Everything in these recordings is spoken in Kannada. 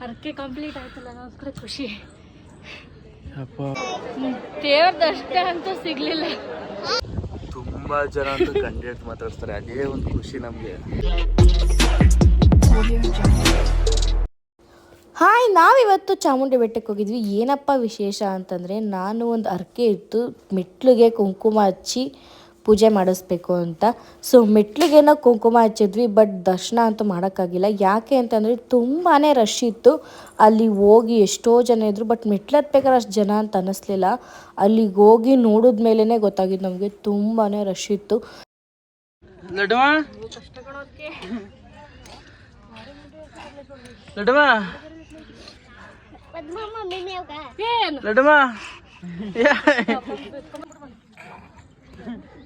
ಹರಕೆ ಕಂಪ್ಲೀಟ್ ಆಯ್ತಲ್ಲ ಅದೊಂಥರ ಖುಷಿ. ದೇವ್ರದ್ದು ದೇವ್ರ ದರ್ಶನ ಅಂತೂ ಸಿಗ್ಲಿಲ್ಲ. ತುಂಬಾ ಜನ ಅಂತೂ ಮಾತಾಡ್ತಾರೆ ಅದೇ ಒಂದು ಖುಷಿ ನಮಗೆ. ಹಾಯ್ ನಾವಿವತ್ತು ಚಾಮುಂಡಿ ಬೆಟ್ಟಕ್ಕೆ ಹೋಗಿದ್ವಿ. ಏನಪ್ಪ ವಿಶೇಷ ಅಂತಂದರೆ ನಾನು ಒಂದು ಅರ್ಕೆ ಇತ್ತು ಮೆಟ್ಲಿಗೆ ಕುಂಕುಮ ಹಚ್ಚಿ ಪೂಜೆ ಮಾಡಿಸ್ಬೇಕು ಅಂತ. ಸೊ ಮೆಟ್ಲಿಗೇನೋ ಕುಂಕುಮ ಹಚ್ಚಿದ್ವಿ ಬಟ್ ದರ್ಶನ ಅಂತೂ ಮಾಡೋಕ್ಕಾಗಿಲ್ಲ. ಯಾಕೆ ಅಂತಂದರೆ ತುಂಬಾ ರಶ್ ಇತ್ತು. ಅಲ್ಲಿ ಹೋಗಿ ಎಷ್ಟೋ ಜನ ಇದ್ದರು ಬಟ್ ಮೆಟ್ಲು ಹತ್ಬೇಕಾದ್ರೆ ಅಷ್ಟು ಜನ ಅಂತ ಅನ್ನಿಸ್ಲಿಲ್ಲ ಅಲ್ಲಿಗೆ ಹೋಗಿ ನೋಡಿದ ಮೇಲೇ ಗೊತ್ತಾಗಿದ್ದು ನಮಗೆ ತುಂಬಾ ರಶ್ ಇತ್ತು.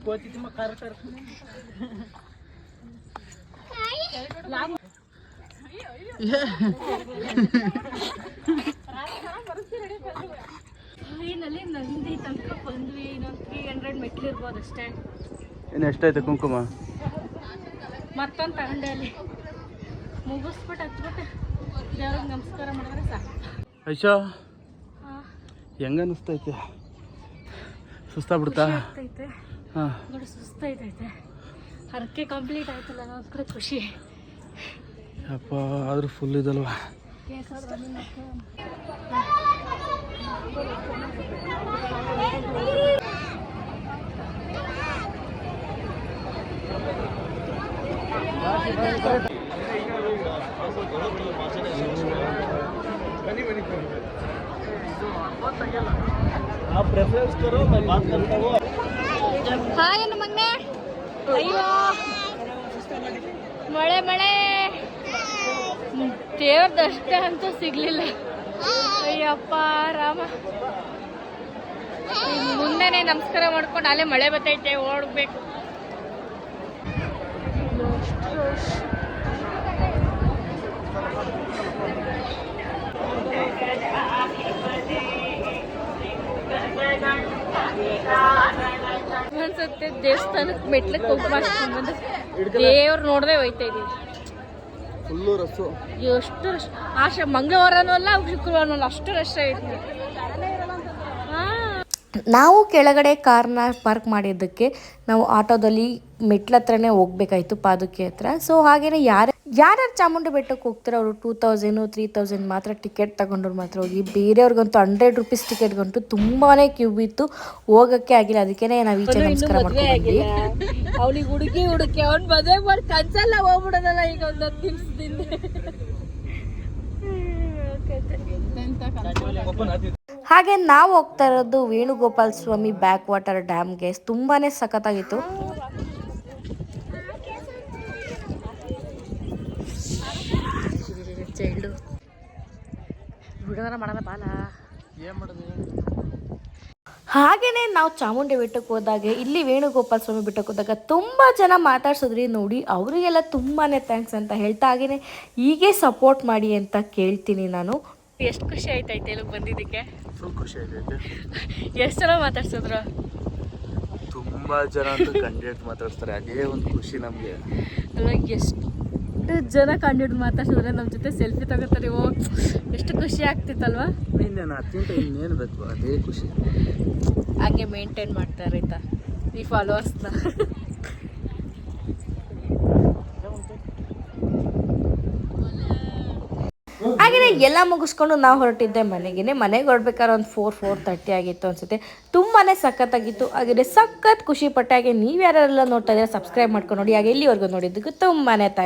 ಲಡ್ವಾ ಏನು ಲಡ್ವಾ ಫೈನಲಿ ನಂದಿ ತನಕ ಬಂದ್ವಿ. ಇನ್ನೊಂದು ತ್ರೀ ಹಂಡ್ರೆಡ್ ಮೆಟ್ಲು ಇರ್ಬೋದು ಅಷ್ಟೇ. ಇನ್ನು ಎಷ್ಟಾಯ್ತು ಕುಂಕುಮ? ಮತ್ತೊಂದು ತಗೊಂಡೆ ಅಲ್ಲಿ. ಮುಗಿಸ್ಬಿಟ್ಟು ಹಚ್ಬಿಟ್ಟು ದೇವ್ರಿಗೆ ನಮಸ್ಕಾರ ಮಾಡಿದ್ರೆ ಸಾಕು. ಐಶೋ ಹೆಂಗ ಅನಿಸ್ತೈತೆ ಸುಸ್ತಾಗ್ಬಿಡ್ತಾ? ನೋಡಿ ಸುಸ್ತೈತೈತೆ ಹರಕೆ ಕಂಪ್ಲೀಟ್ ಆಯ್ತಲ್ಲ ಅದೊಂಥರ ಖುಷಿ. ಅಪ್ಪ ಆದ್ರೂ ಫುಲ್ ಇದಲ್ವಾ? ಹಾಯ್ ಮಗನೇ. ಅಯ್ಯೋ. ಮಳೆ ಮಳೆ. ದೇವ್ರ ದರ್ಶನ ಅಂತೂ ಸಿಗ್ಲಿಲ್ಲ. ಅಯ್ಯಪ್ಪ, ರಾಮ. ಮುಂದೆನೆ ನಮಸ್ಕಾರ ಮಾಡ್ಕೊಂಡು ಅಲ್ಲೇ ಮಳೆ ಬರ್ತೈತೆ ಓಡ್ಬೇಕು. ಅನ್ಸುತ್ತೆ ದೇವಸ್ಥಾನಕ್ಕೆ ಮೆಟ್ಲಕ್ಕೆ ಹೋಗ್ಬಾರ್ದು ದೇವ್ರು ನೋಡದೆ ಹೋಯ್ತಾ ಇದೀವಿ ಫುಲ್ಲು ರಸ್ಸು ಎಷ್ಟು ರಶ್ ಆಶ ಮಂಗಳವಾರನೂ ಅಲ್ಲ ಶುಕ್ರವಾರನೂ ಅಲ್ಲ ಅಷ್ಟು ರಶ್ ಐತಿ ಹಾ. ನಾವು ಕೆಳಗಡೆ ಕಾರ್ನ ಪಾರ್ಕ್ ಮಾಡಿದ್ದಕ್ಕೆ ನಾವು ಆಟೋದಲ್ಲಿ ಮೆಟ್ಲ ಹತ್ರನೇ ಹೋಗ್ಬೇಕಾಯ್ತು ಪಾದುಕೆ ಹತ್ರ. ಸೊ ಹಾಗೇನೆ ಯಾರು ಯಾರ್ಯಾರು ಚಾಮುಂಡಿ ಬೆಟ್ಟಕ್ಕೆ ಹೋಗ್ತಾರೆ ಅವರು ಟೂ ತೌಸಂಡು ತ್ರೀ ತೌಸಂಡ್ ಮಾತ್ರ ಟಿಕೆಟ್ ತಗೊಂಡವ್ರು ಮಾತ್ರ ಹೋಗಿ ಬೇರೆಯವ್ರಿಗಂತೂ ಹಂಡ್ರೆಡ್ ರುಪೀಸ್ ಟಿಕೆಟ್ಗಂತೂ ತುಂಬಾನೇ ಕ್ಯೂ ಇತ್ತು ಹೋಗಕ್ಕೆ ಆಗಿಲ್ಲ. ಅದಕ್ಕೆ ನಾವು ಈಚೆ ನಮಸ್ಕಾರ ಮಾಡ್ಕೊಂಡ್ವಿ ಅವನಿಗೆ ಹುಡುಗಿ ಹುಡುಕಿ ಅವ್ನು ಮದುವೆ ಮಾಡಿ ಕನ್ಸಲ್ಲ ಹೋಗ್ಬಿಡೋದಲ್ಲ ಈಗ ಒಂದೊಂದು ನಿಮಿಷದಿಂದ ಹಾಗೆ ನಾವು ಹೋಗ್ತಾ ಇರೋದು ವೇಣುಗೋಪಾಲ್ ಸ್ವಾಮಿ ಬ್ಯಾಕ್ ವಾಟರ್ ಡ್ಯಾಮ್ಗೆ ತುಂಬಾನೇ ಸಖತ್ತಾಗಿತ್ತು. ಚೈಲ್ಡು ಹುಡುಗನ ಮಾಡೋಣ ಬಾಲ. ಏನ್ ಮಾಡೋದು? ಹಾಗೇನೆ ನಾವು ಚಾಮುಂಡಿ ಬೆಟ್ಟಕ್ಕೆ ಹೋದಾಗ ಇಲ್ಲಿ ವೇಣುಗೋಪಾಲ ಸ್ವಾಮಿ ಬೆಟ್ಟಕ್ಕೆ ಹೋದಾಗ ತುಂಬ ಜನ ಮಾತಾಡ್ಸಿದ್ರಿ ನೋಡಿ ಅವರಿಗೆಲ್ಲ ತುಂಬಾ ಥ್ಯಾಂಕ್ಸ್ ಅಂತ ಹೇಳ್ತಾ ಹಾಗೇನೆ ಹೀಗೆ ಸಪೋರ್ಟ್ ಮಾಡಿ ಅಂತ ಕೇಳ್ತೀನಿ ನಾನು. ಎಷ್ಟು ಖುಷಿ ಆಯ್ತೈತೆ ಇಲ್ಲಿಗೆ ಬಂದಿದ್ದಕ್ಕೆ? ಫುಲ್ ಖುಷಿ ಆಗೈತೆ ಎಷ್ಟು ಜನ ಮಾತಾಡ್ಸಿದ್ರು? ತುಂಬ ಜನ ಅಂತೂ ಕಂಡಿಟ್ಟು ಮಾತಾಡ್ತಾರೆ ಅದೇ ಒಂದು ಖುಷಿ ನಮಗೆ. ಅಲ್ಲ ಎಷ್ಟು ಜನ ಕಂಡಿಡ್ದು ಮಾತಾಡ್ಸಿದ್ರೆ ನಮ್ಮ ಜೊತೆ ಸೆಲ್ಫಿ ತಗೋತಾರೆ ಓ ಎಷ್ಟು ಖುಷಿ ಆಗ್ತಿತ್ತಲ್ವಾ? ಇನ್ನೇನು ಅತ್ಯಂತ ಇನ್ನೇನು ಬೇಕು ಅದೇ ಖುಷಿ. ಹಾಗೆ ಮೇಂಟೈನ್ ಮಾಡ್ತಾರೆ ಆಯ್ತಾ ಈ ಫಾಲೋವರ್ಸ್ನ ಹಾಗೆಯೇ ಎಲ್ಲ ಮುಗಿಸ್ಕೊಂಡು ನಾವು ಹೊರಟಿದ್ದೆ ಮನೆಗೆ ಮನೆಗೆ ಹೊರಡ್ಬೇಕಾದ್ರೆ ಒಂದು ಫೋರ್ ಫೋರ್ ತರ್ಟಿ ಆಗಿತ್ತು ಅನ್ಸುತ್ತೆ. ತುಂಬಾ ಸಖತ್ತಾಗಿತ್ತು. ಹಾಗೆ ಸಖತ್ ಖುಷಿ ಪಟ್ಟಾಗೆ ಹಾಗೆ ನೀವು ಯಾರೆಲ್ಲ ನೋಡ್ತಾ ಇದ್ದೀರಾ ಸಬ್ಸ್ಕ್ರೈಬ್ ಮಾಡ್ಕೊಂಡು ನೋಡಿ. ಹಾಗೆ ಇಲ್ಲಿವರೆಗೂ ನೋಡಿದ್ದಕ್ಕೆ ತುಂಬಾ ಥ್ಯಾಂಕ್ಸ್